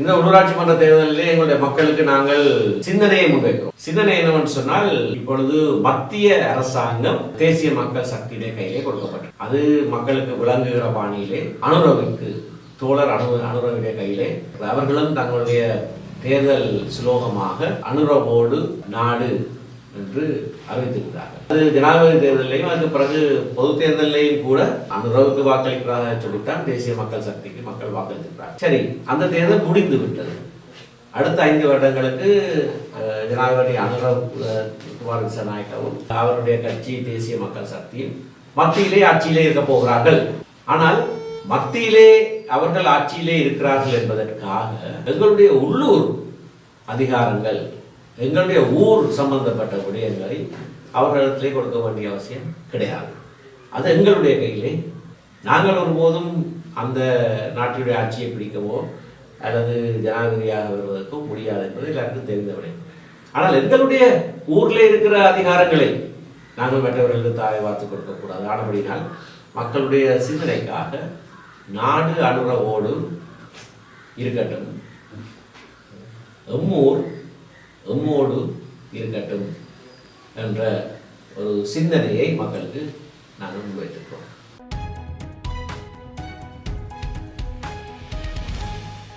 இந்த உள்ளூராட்சி மன்ற தேர்தலிலே எங்களுடைய மக்களுக்கு நாங்கள் சிந்தனையை முன்வைக்கிறோம். சிந்தனை என்னவென்று சொன்னால் இப்பொழுது மத்திய அரசாங்கம் தேசிய மக்கள் சக்தியிலே கையிலே கொடுக்கப்பட்டது. அது மக்களுக்கு விளங்குகிற பாணியிலே அனுரவிக்கு தோழர் அனு அனுரவிடைய கையிலே அவர்களும் தங்களுடைய தேர்தல் சுலோகமாக அனுரவோடு நாடு என்று அறிவித்திருக்கிறார்கள். அது ஜனாதிபதி தேர்தலையும் அதுக்கு பிறகு பொது தேர்தலையும் கூட அனுரவுக்கு வாக்களிக்கிறதாக சொல்லித்தான் தேசிய மக்கள் சக்திக்கு மக்கள் வாக்களித்திருக்கிறார் சரி அந்த தேர்தல் முடிந்து விட்டது. அடுத்த ஐந்து வருடங்களுக்கு ஜனாதிபதி அனுரவ் குமார் திசாநாயக்கவும் அவருடைய கட்சி தேசிய மக்கள் சக்தியும் மத்தியிலே ஆட்சியிலே இருக்க போகிறார்கள். ஆனால் மத்தியிலே அவர்கள் ஆட்சியிலே இருக்கிறார்கள் என்பதற்காக எங்களுடைய உள்ளூர் அதிகாரங்கள் எங்களுடைய ஊர் சம்பந்தப்பட்ட விடயங்களை அவர்களிடத்திலே கொடுக்க வேண்டிய அவசியம் கிடையாது. அது எங்களுடைய கையிலே. நாங்கள் ஒருபோதும் அந்த நாட்டினுடைய ஆட்சியை பிடிக்கவோ அல்லது ஜனாதிபதியாக வருவதற்கோ முடியாது என்பது எல்லாருக்கும் தெரிந்த விடயம். ஆனால் எங்களுடைய ஊரில் இருக்கிற அதிகாரங்களை நாங்கள் மற்றவர்களுக்கு தாரை வார்த்து கொடுக்கக்கூடாது ஆனபடினால் மக்களுடைய சிந்தனைக்காக நாடு அனுரவோடு இருக்கட்டும். எம்மூர் எம்மோடு இருக்கட்டும் என்ற ஒரு சிந்தனையை மக்களுக்கு நாங்கள் முன்வைத்திருக்கிறோம்